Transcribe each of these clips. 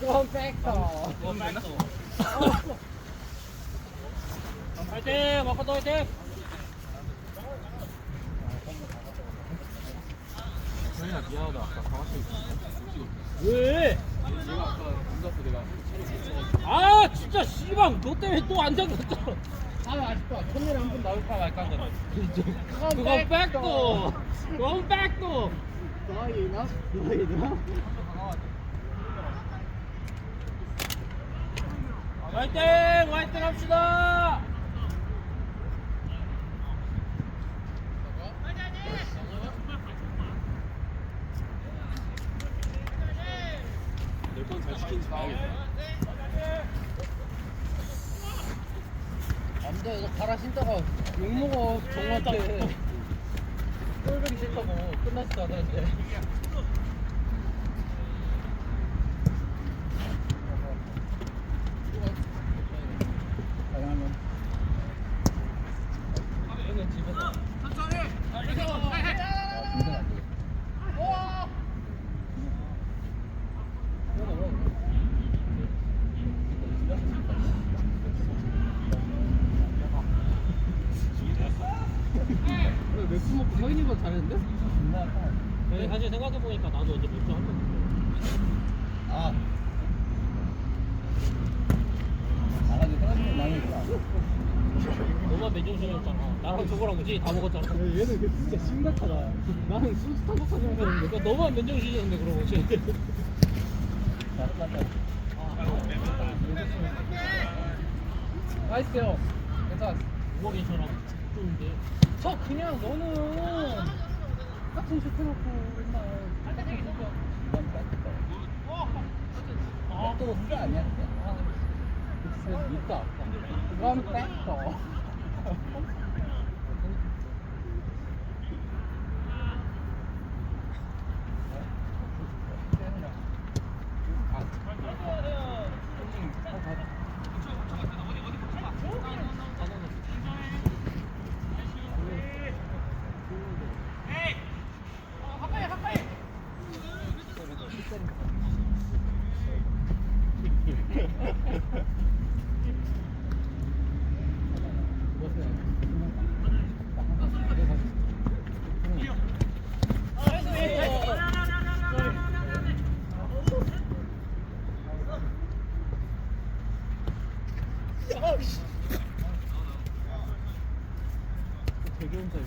컴팩터. 화이팅! 마카도 화이팅! 형이야 미안하다 아까 강아지 왜? 얘가 아까 혼자서 내가 아 진짜 씨방 너 때문에 또 안 잡혔다 아 아직도 첫날에 한번 나올까 말까 한 건. 그건 백도 그건 백도 너희나? 너희나? 화이팅! 화이팅 합시다! 봐야겠다 남자 여자 갈아 신다가 욕먹어 정한테 꼴보기 싫다고 끝났어 나한테 얘는 집에서 왜 맥주 먹고 서인이보다 잘했는데? 근데 사실 생각해보니까 나도 어제 맥주 한번 아. 나가지 생각보다 망했다. 너만 맨정신이었잖아 나랑 저거랑 그지 다 먹었잖아 얘는 그 진짜 심각하다. 나는 술타박하는 그러니까 거였는데. 너만 맨정신이었네 그러고 쟤 나이스요. 괜찮아. 뭐가 괜찮아 좋은데 저 그냥 너는 같은 슛 해놓고 맨날 또 그게 아니야. 아, 글쎄, 믿다. 그건.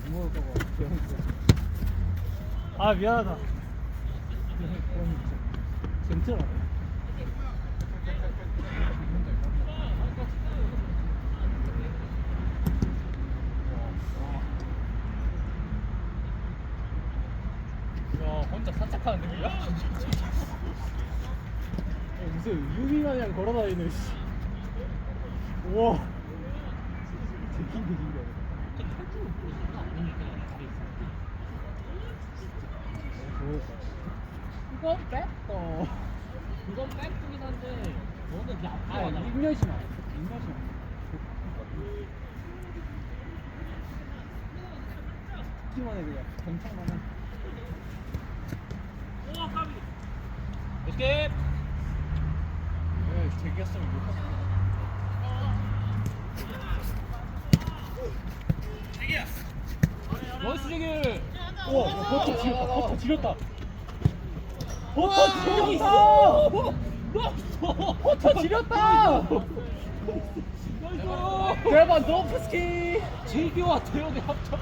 유머가가 배웠어. 아 미안하다. 야 혼자 산책하는 느낌이야? 무슨 유미마냥 걸어다니는 씨. 우와. 되게 신기하네. 이건 뺐어. 그건 백이긴 한데 너는 이제 아, 앞으로 가잖아 입녀시마. 입녀시마. 듣기만 해 그냥. 경청만 해. 에스케이프 왜 제기였으면 못했어. 나이스 제길 우와, 버터 지렸다. 버터 지렸다. 버터 지렸다. 버터 지렸다. 대박 노프스키. 제기와 대현의 합작.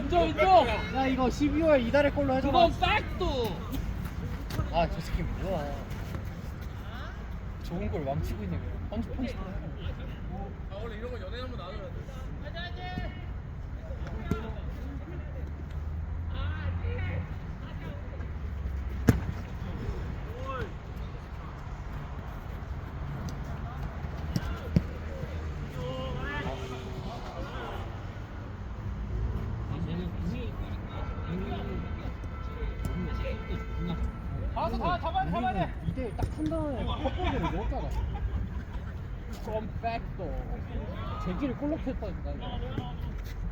인정 인정 야 이거 12월 이달의 걸로 해줘라. 그건 백도 아, 저 새끼 뭐야? 좋은 걸 망치고 있네. 펀치 펀치. 아 원래 이런 거 연애 한번 나눠야 돼 쟤는 분이 알았어, 다 잡아야 잡아야 돼. 이대 딱 판단하에 헛골대를 넣었잖아. 컴백도. 제기를 꼴로 켰다니까.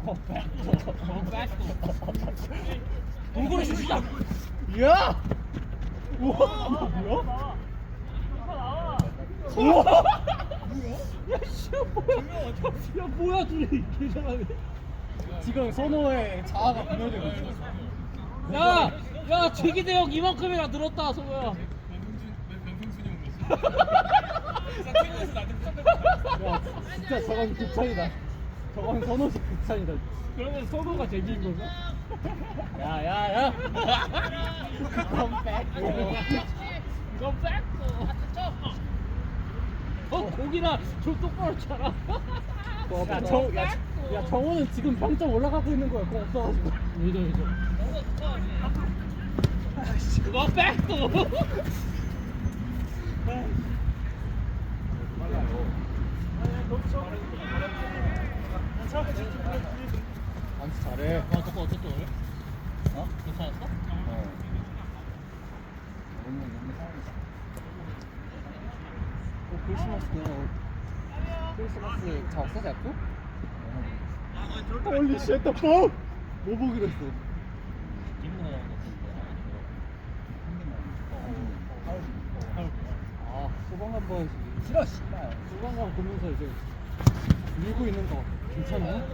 컴백도. 컴백도. 돌고래 슛이다 야! 우와 뭐야? 우와 야, 씨, 뭐야? 야, 뭐야, 둘이 이렇게 잘하네. 지금 선호의 자아가 분열되고 있어 야, 야, 제기대 형 이만큼이나 늘었다, 성호야. 야 진짜 저건 극찬이다 저건 선호식 극찬이다 그러면 성호가 제기인 거죠? 야야야 그건 뺏고 이건 뺏고. 어, 고기나 좀 똑바로 쳐라. 야, 정, 야, 야 정호는 지금 병점 올라가고 있는 거야 그거 없어가지고 왜죠, 왜죠? 그거 뺏고. 암수 잘해 아, 저거 어쨌든 오늘? 어? 괜찮았어? 어 너무 너무 상황이다 어 크리스마스 크리스마스 작사 작곡? 홀리 쉣 뭐? 뭐 보기로 했어 김문호 형 아 소방관 번 싫어 씨발 소방관 보면서 이제 밀고 있는 거 괜찮아요?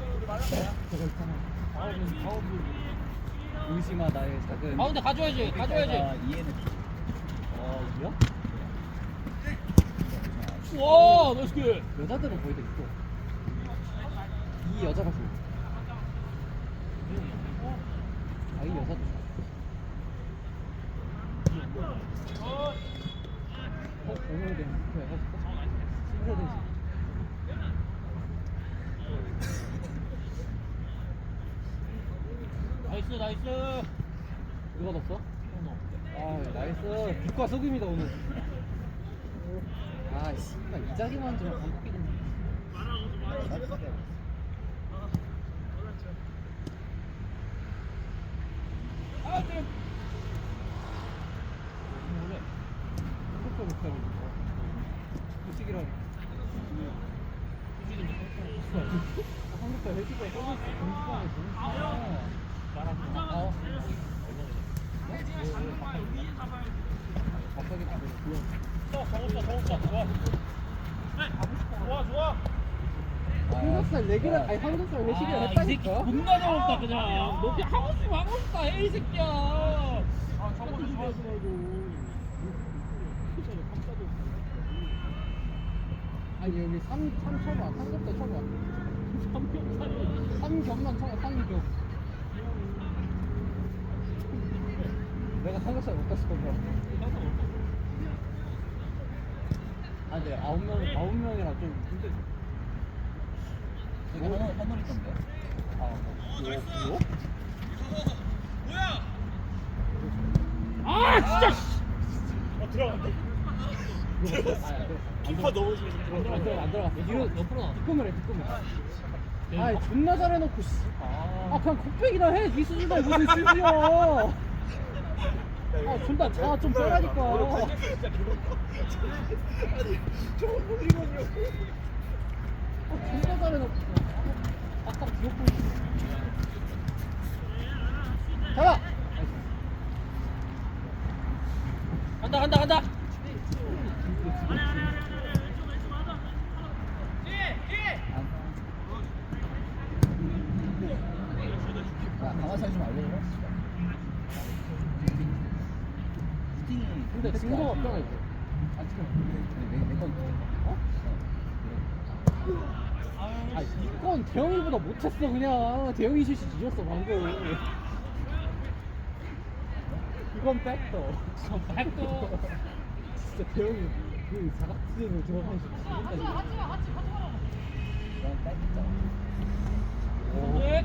저거 있잖아 사업은 사업을 의심하 나의 작은 가운데 가져야지, 가져야지. 이해는 어 뭐야? 와, 나이스 킬. 여자들은 거의 다 있어 이 여자가 좋아 아이 여자도 좋아 어? 오늘 된 그래 신세대지 나이스, 나이스. 누가 넣었어? 아 나이스 빛과 속임이다 오늘 아 씨발 이자기만 좀 반복이네 속도 못 한국과 한국살 아니 한국살 아, 이 새끼 했다니까 존나 더럽다 그냥. 너 그냥 하고 싶으면 하고 싶다 해, 이 새끼야. 아, 저거 좀 하지 말고. 아니 여기 삼, 삼 쳐봐 삼겹살 쳐봐 삼겹살이. 삼겹만 쳐봐 삼겹 내가 삼겹살 못 갔을 건가 아 근데 아홉 명 아홉 명이랑 좀 힘들 여기 하나 하나 있던데 아 뭐? 뭐? 아, 진짜. 씨. 키퍼 너무 잘안 들어가 안 들어갔어. 뒤로 옆으로 나왔어. 뒷꿈을 해 뒷꿈을 아 존나 잘해놓고 씨. 아. 그냥 컵백이나 해네 수준에 무슨 수준이야. 아 존나 자좀 빼라니까. 아. 존나 잘해놓고. 아까 귀엽고 잡아 간다, 간다, 간다. 야, 강화살 좀 알려줘. 근데 증거가 없잖아 이제. 아 지금 내내건 어? 아 이건 대영이보다 못했어 그냥 대영이 슛이 뒤졌어 방금. 이건 백도. 이건 백도. 진짜 대영이 그 사각지대로 들어가는 슛 진짜. 이건 백도. 오. 네.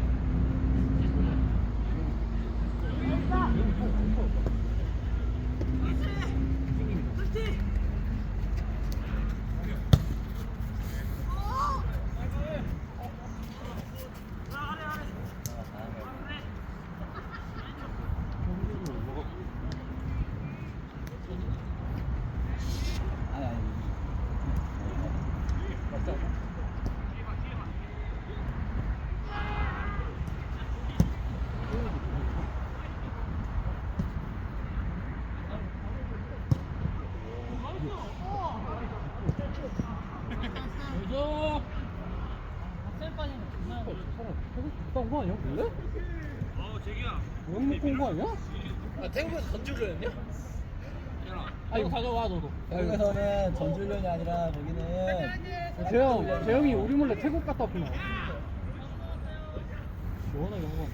아니 아니. 맞다. 사람 태국 갔다 온거 아니야 원래? 어 재기야 원 먹고 온 거 아니야? 아 태국에서 전주련이야? 아이고 가져와 너도 태국에서는 전주련이 아니라 거기는 재영 재영이 우리 몰래 태국 갔다 왔구나 시원하게 먹어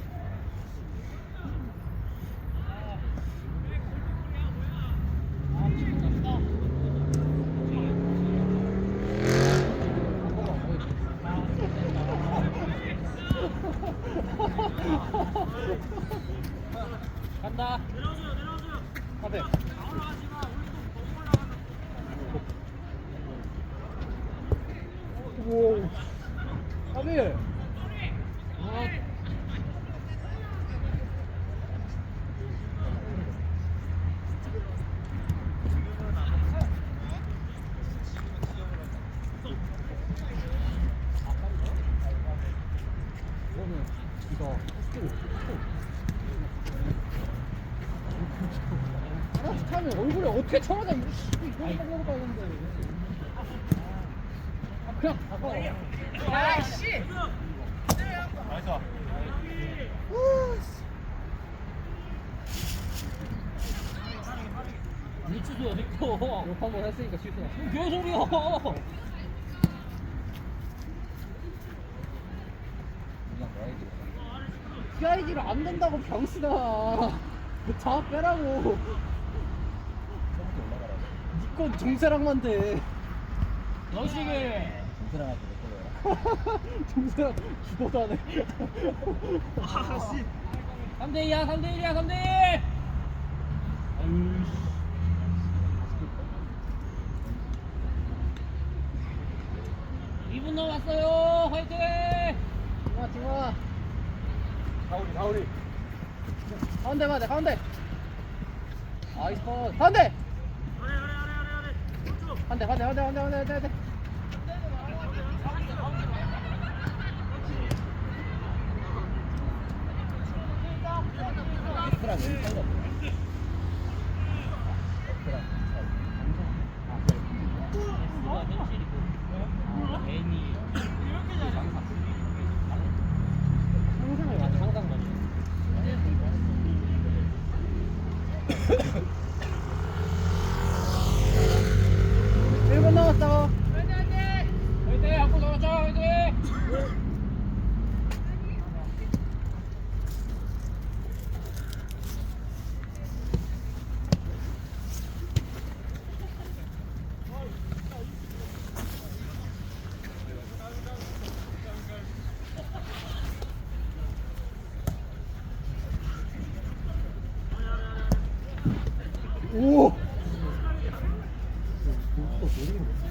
간다 가대 오 가대 이거는 이거 하나씩 하면 얼굴에 어떻게 쳐맞아 이거 씨, 이거 먹으러 가는데. 아, 그냥 가봐 야씨. 미치도 어딨고 욕 한번 했으니까 실수나 개소리야. PIG를 안 된다고 병신아. 자 빼라고. 니 건 종세랑만 돼. 너식이 종세랑한테 내 거야 종세랑 죽어도 안 해. 아씨. 3대 2야 3대 1이야 3대 1 2분 남았어요. 화이팅! 징아 징아 가오리 가오리. 가운데 가운데 가운데. 아이스 컷. 가운데 한대 한대 한대 한대 한대 한대 한대. 엑스트라 왼팔 누가 현실이고 애니 항상 많이 항상 많이 일분 남았어 화이팅 앞으로 나가자 화이팅 오이 호소 있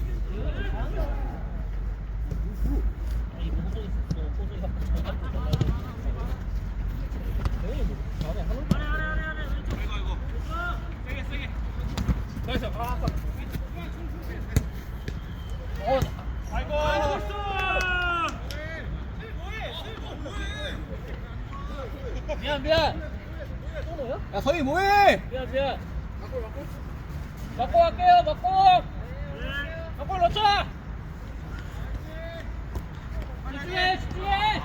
거 미안 미안 야 서희 뭐해? 미안 미안. 맞고 갈게요 맞고. 맞고 넣자. 집중해 집중해.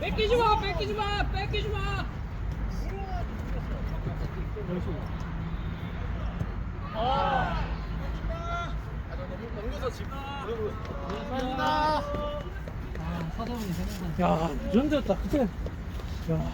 뺏기지 마 뺏기지 마 뺏기지 마. 아. 감사합니다. 아 사대문이 생각나 야, 전졌다. 그때. 야.